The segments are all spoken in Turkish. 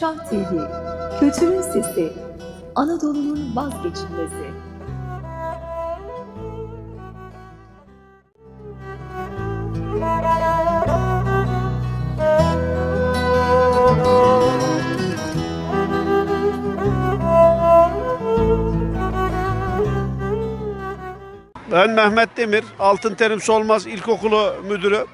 Şah TV, kültürün sesi, Anadolu'nun vazgeçilmezi. Ben Mehmet Demir, Altın Terim Solmaz İlkokulu Müdürü.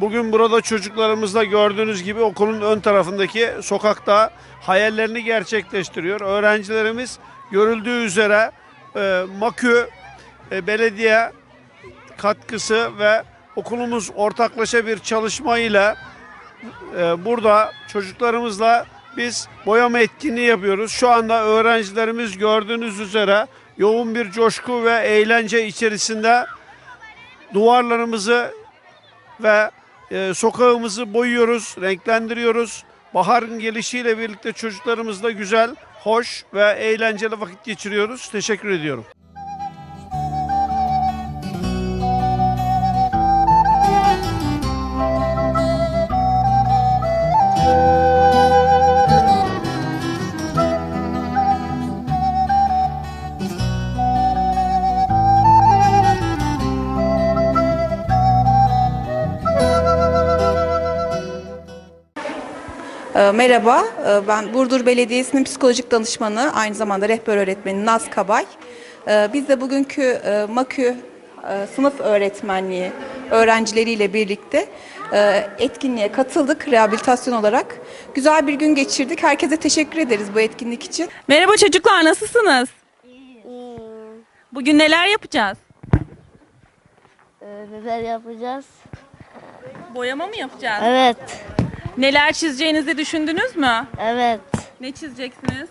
Bugün burada çocuklarımızla gördüğünüz gibi okulun ön tarafındaki sokakta hayallerini gerçekleştiriyor. Öğrencilerimiz görüldüğü üzere e, MAKÜ e, belediye katkısı ve okulumuz ortaklaşa bir çalışmayla e, burada çocuklarımızla biz boyama etkinliği yapıyoruz. Şu anda öğrencilerimiz gördüğünüz üzere yoğun bir coşku ve eğlence içerisinde duvarlarımızı ve e, sokağımızı boyuyoruz, renklendiriyoruz. Baharın gelişiyle birlikte çocuklarımızla güzel, hoş ve eğlenceli vakit geçiriyoruz. Teşekkür ediyorum. Merhaba, e, ben Burdur Belediyesi'nin psikolojik danışmanı, aynı zamanda rehber öğretmeni Naz Kabay. E, Biz de bugünkü e, MAKÜ e, sınıf öğretmenliği öğrencileriyle birlikte e, etkinliğe katıldık rehabilitasyon olarak. Güzel bir gün geçirdik. Herkese teşekkür ederiz bu etkinlik için. Merhaba çocuklar nasılsınız? Bugün neler yapacağız? Ee, neler yapacağız? Boyama mı yapacağız? Evet, Neler çizeceğinizi düşündünüz mü? evet. Ne çizeceksiniz?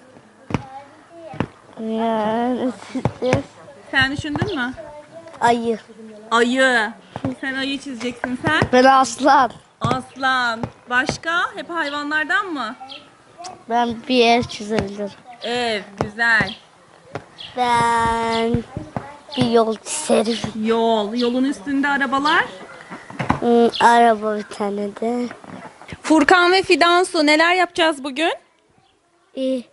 Siz Sen düşündün mü? ayı. Ayı. Sen ayı çizeceksin sen. Ben aslan. Aslan. Başka? Hep hayvanlardan mı? Ben bir yer çizebilirim. Ev. Güzel. Ben bir yol çizerim. Yol. Yolun üstünde arabalar. Hmm, araba bir tane de. Furkan ve Fidansu neler yapacağız bugün? Bir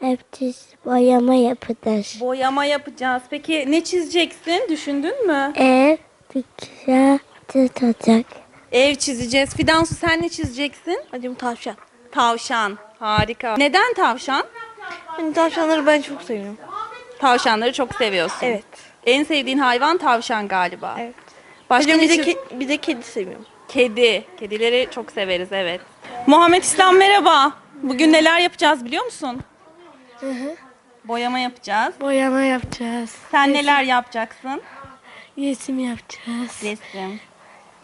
hepsiz boyama yapacağız. Boyama yapacağız. Peki ne çizeceksin? Düşündün mü? Ev güzel tutacak. Ev çizeceğiz. Fidansu sen ne çizeceksin? Hacım tavşan. Tavşan. Harika. Neden tavşan? Yani tavşanları ben çok seviyorum. Tavşanları çok seviyorsun. Evet. En sevdiğin hayvan tavşan galiba. Evet. Başka Hocam bir de, ke- bir de kedi seviyorum. Kedi. Kedileri çok severiz evet. Muhammed İslam merhaba. Bugün neler yapacağız biliyor musun? Boyama yapacağız. Boyama yapacağız. Sen neler yapacaksın? Resim yapacağız. Resim.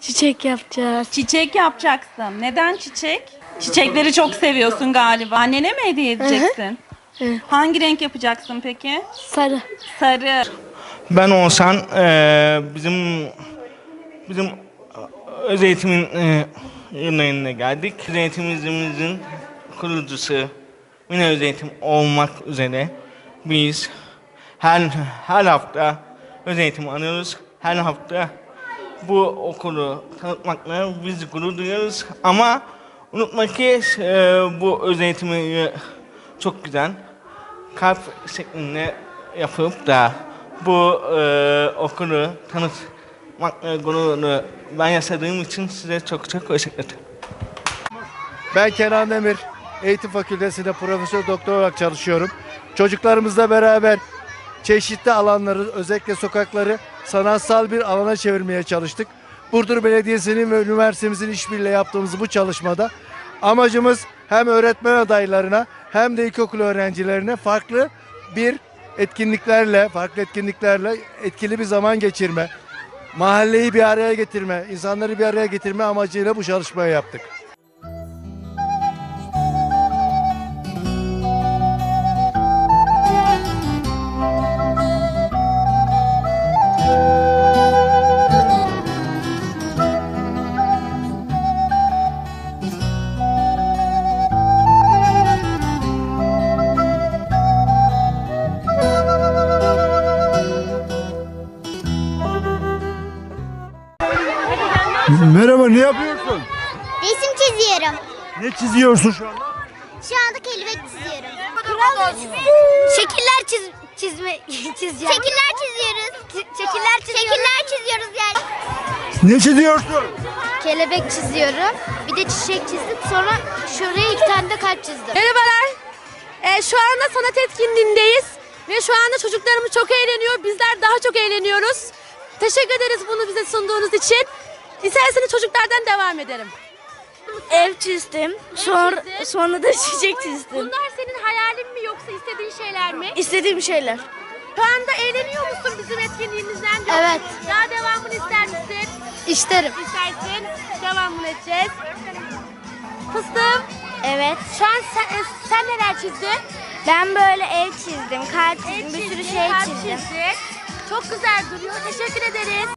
Çiçek yapacağız. Çiçek yapacaksın. Neden çiçek? Çiçekleri çok seviyorsun galiba. Annene mi hediye edeceksin? Evet. Hangi renk yapacaksın peki? Sarı. Sarı. Ben olsan eee, bizim bizim öz eğitimin eee yıllarına geldik. Öz eğitimimizin kurucusu Mine Öz Eğitim olmak üzere biz her her hafta öz eğitim anıyoruz. Her hafta bu okulu tanıtmakla biz gurur duyuyoruz. Ama unutma ki eee, bu öz eğitimi çok güzel kalp şeklinde yapıp da bu e, okulu tanıtmak gururunu ben yaşadığım için size çok çok teşekkür ederim. Ben Kenan Demir. Eğitim Fakültesi'nde profesör doktor olarak çalışıyorum. Çocuklarımızla beraber çeşitli alanları, özellikle sokakları sanatsal bir alana çevirmeye çalıştık. Burdur Belediyesi'nin ve üniversitemizin işbirliği yaptığımız bu çalışmada amacımız hem öğretmen adaylarına hem de ilkokul öğrencilerine farklı bir etkinliklerle, farklı etkinliklerle etkili bir zaman geçirme, mahalleyi bir araya getirme, insanları bir araya getirme amacıyla bu çalışmayı yaptık. Çiziyorum. Ne çiziyorsun şu anda? Şu anda kelebek çiziyorum. Şekiller çiz çizme çizeceğim. Şekiller çiziyoruz. Şekiller çiziyoruz. Şekiller çiziyoruz yani. Ne çiziyorsun? Kelebek çiziyorum. Bir de çiçek çizdim. Sonra şuraya iki tane de kalp çizdim. Merhabalar. Ee, şu anda sanat etkinliğindeyiz. Ve şu anda çocuklarımız çok eğleniyor. Bizler daha çok eğleniyoruz. Teşekkür ederiz bunu bize sunduğunuz için. İsterseniz çocuklardan devam ederim. Ev çizdim. Sonra sonra da çiçek çizdim. Bunlar senin hayalin mi yoksa istediğin şeyler mi? İstediğim şeyler. Şu anda eğleniyor musun bizim etkinliğimizden? Yoksa Evet. Daha devamını ister misin? İsterim. İstersin. Devamını edeceğiz. Fıstığım. Evet. Şu an sen, e, sen neler çizdin? Ben böyle ev çizdim, kalp çizdim, bir sürü şey kalp çizdim. çizdin. Çok güzel duruyor. Teşekkür ederiz.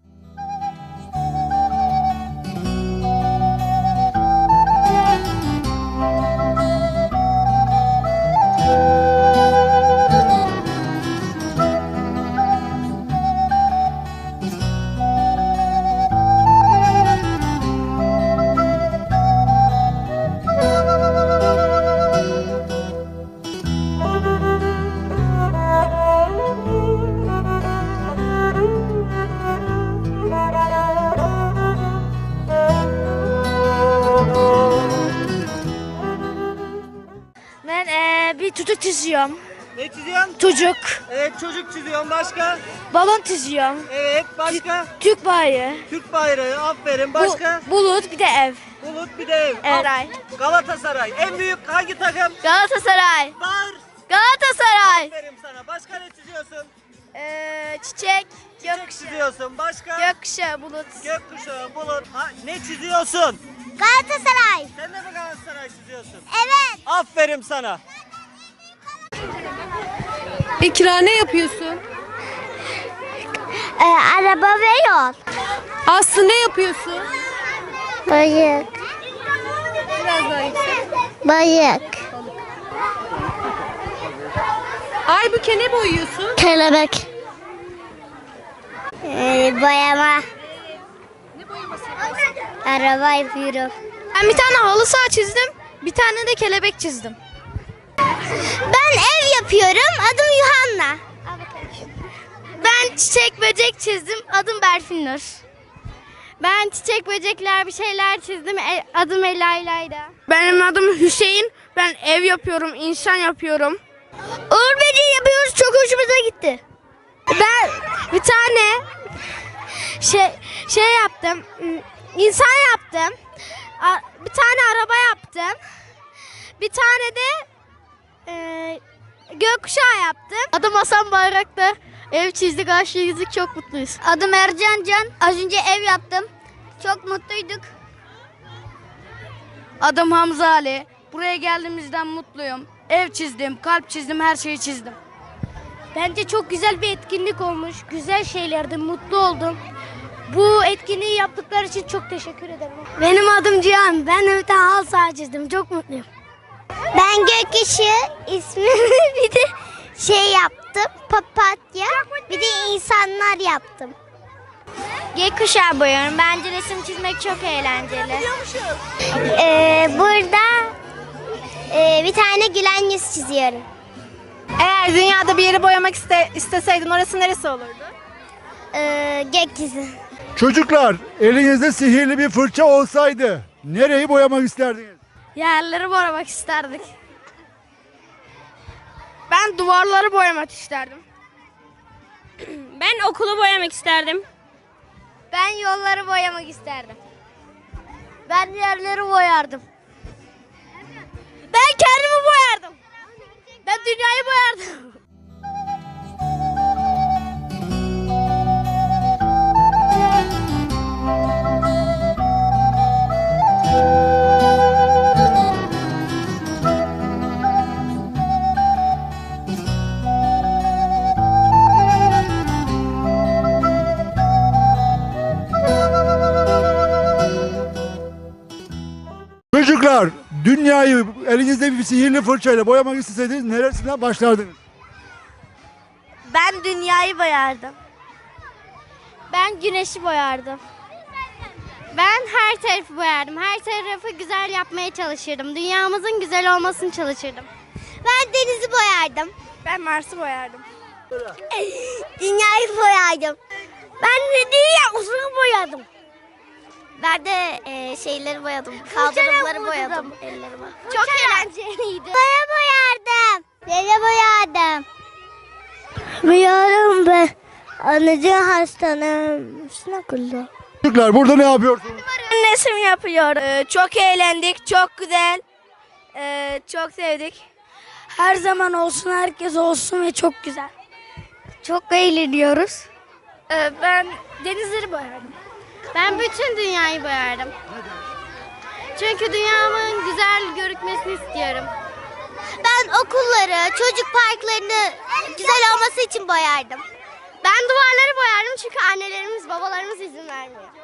Çocuk. Evet çocuk çiziyorsun. Başka? Balon çiziyorum. Evet başka? Türk bayrağı. Türk bayrağı. Aferin. Başka? Bu, bulut bir de ev. Bulut bir de ev. Evet. Galatasaray. En büyük hangi takım? Galatasaray. Var. Galatasaray. Aferin sana. Başka ne çiziyorsun? Eee, çiçek. Çiçek çiziyorsun. Başka? Gökkuşağı, bulut. Gökkuşağı, bulut. Ha, ne çiziyorsun? Galatasaray. Sen de mi Galatasaray çiziyorsun? Evet. Aferin sana. İkra ne yapıyorsun? Ee, araba ve yol. Aslı ne yapıyorsun? Bayık. Biraz daha yüksek. Bayık. Aybüke ne boyuyorsun? Kelebek. Ee, boyama. Araba yapıyorum. Ben bir tane halı saha çizdim. Bir tane de kelebek çizdim. Yapıyorum. Adım Yuhanna. Ben çiçek böcek çizdim. Adım Berfin Nur. Ben çiçek böcekler bir şeyler çizdim. E, Adım Ela İlayda. Benim adım Hüseyin. Ben ev yapıyorum, insan yapıyorum. Uğur böceği yapıyoruz. Çok hoşumuza gitti. Ben bir tane şey şey yaptım. ım, İnsan yaptım. Bir tane araba yaptım. Bir tane de gökkuşağı yaptım. Adım Hasan Bayraktar. Ev çizdik, aşık çizdik. Çok mutluyuz. Adım Ercan Can. Az önce ev yaptım. Çok mutluyduk. Adım Hamza Ali. Buraya geldiğimizden mutluyum. Ev çizdim, kalp çizdim, her şeyi çizdim. Bence çok güzel bir etkinlik olmuş. Güzel şeylerdi, mutlu oldum. Bu etkinliği yaptıkları için çok teşekkür ederim. Benim adım Cihan. Ben tane hal saha çizdim. Çok mutluyum. Ben gökkuşağı ismini bir de şey yaptım. Papatya. Bir de insanlar yaptım. Gökkuşağı boyuyorum. Bence resim çizmek çok eğlenceli. Ee, burada e, bir tane gülen yüz çiziyorum. Eğer dünyada bir yeri boyamak iste, isteseydin orası neresi olurdu? Ee, gökyüzü. Çocuklar elinizde sihirli bir fırça olsaydı nereyi boyamak isterdiniz? Yerleri boyamak isterdik. Ben duvarları boyamak isterdim. Ben okulu boyamak isterdim. Ben yolları boyamak isterdim. Ben yerleri boyardım. Ben kendimi boyardım. Ben dünyayı boyardım. Elinizde bir sihirli fırçayla boyamak isteseydiniz neresinden başlardınız? Ben dünyayı boyardım. Ben güneşi boyardım. Ben her tarafı boyardım. Her tarafı güzel yapmaya çalışırdım. Dünyamızın güzel olmasını çalışırdım. Ben denizi boyardım. Ben Mars'ı boyardım. Dünyayı boyardım. Ben de dünyasını boyadım. Ben de e, şeyleri boyadım. Kaldırımları boyadım ellerime. Çok eğlenceliydi. Dere boyardım. Dere boyardım. Boyarım ben. Anacığım hastanım. Sınakulda. Çocuklar burada ne yapıyorsunuz? Resim yapıyor. Ee, çok eğlendik. Çok güzel. Ee, çok sevdik. Her zaman olsun, herkes olsun ve çok güzel. Çok eğleniyoruz. Ee, ben denizleri boyardım. Ben bütün dünyayı boyardım. Çünkü dünyamın güzel görükmesini istiyorum. Ben okulları, çocuk parklarını güzel olması için boyardım. Ben duvarları boyardım çünkü annelerimiz, babalarımız izin vermiyor.